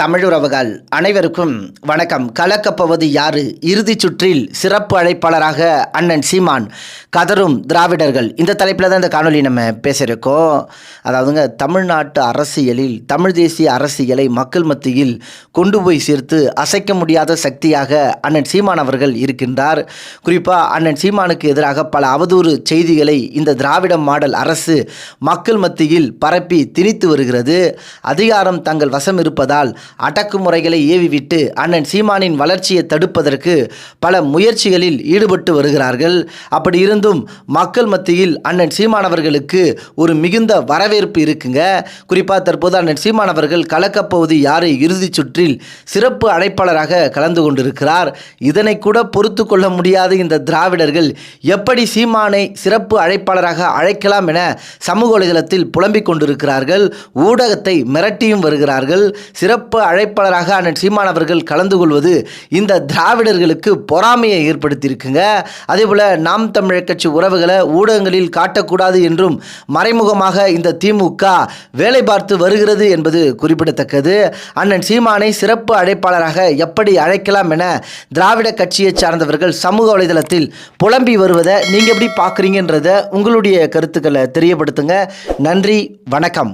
தமிழுறவுகள் அனைவருக்கும் வணக்கம். கலக்கப்போவது யாரு? இறுதிச் சுற்றில் சிறப்பு அழைப்பாளராக அண்ணன் சீமான் கதரும் திராவிடர்கள். இந்த தலைப்பில் தான் இந்த காணொலி நம்ம பேசியிருக்கோம். அதாவதுங்க தமிழ்நாட்டு அரசியலில் தமிழ் தேசிய அரசியலை மக்கள் மத்தியில் கொண்டு போய் சேர்த்து அசைக்க முடியாத சக்தியாக அண்ணன் சீமான் அவர்கள் இருக்கின்றார். குறிப்பாக அண்ணன் சீமானுக்கு எதிராக பல அவதூறு செய்திகளை இந்த திராவிட மாடல் அரசு மக்கள் மத்தியில் பரப்பி திணித்து வருகிறது. அதிகாரம் தங்கள் வசம் இருப்பதால் அடக்குமுறைகளை ஏவிவிட்டு அண்ணன் சீமானின் வளர்ச்சியை தடுப்பதற்கு பல முயற்சிகளில் ஈடுபட்டு வருகிறார்கள். அப்படி இருந்தும் மக்கள் மத்தியில் அண்ணன் சீமானவர்களுக்கு ஒரு மிகுந்த வரவேற்பு இருக்குங்க. குறிப்பாக தற்போது அண்ணன் சீமானவர்கள் கலக்கப்போவது யாரை இறுதிச் சுற்றில் சிறப்பு அழைப்பாளராக கலந்து கொண்டிருக்கிறார். இதனை கூட பொறுத்து கொள்ள முடியாத இந்த திராவிடர்கள் எப்படி சீமானை சிறப்பு அழைப்பாளராக அழைக்கலாம் என சமூக வலைதளத்தில் புலம்பிக் கொண்டிருக்கிறார்கள். ஊடகத்தை மிரட்டியும் வருகிறார்கள். சிறப்பு அழைப்பாளராக அண்ணன் சீமான் அவர்கள் கலந்து கொள்வது இந்த திராவிடர்களுக்கு பொறாமையை ஏற்படுத்தியிருக்குங்க. அதேபோல் நாம் தமிழர் கட்சி உறவுகளை ஊடகங்களில் காட்டக்கூடாது என்றும் மறைமுகமாக இந்த திமுக வேலை பார்த்து வருகிறது என்பது குறிப்பிடத்தக்கது. அண்ணன் சீமானை சிறப்பு அழைப்பாளராக எப்படி அழைக்கலாம் என திராவிட கட்சியை சார்ந்தவர்கள் சமூக வலைதளத்தில் புலம்பி வருவதை நீங்கள் எப்படி பார்க்குறீங்கன்றத உங்களுடைய கருத்துக்களை தெரியப்படுத்துங்க. நன்றி வணக்கம்.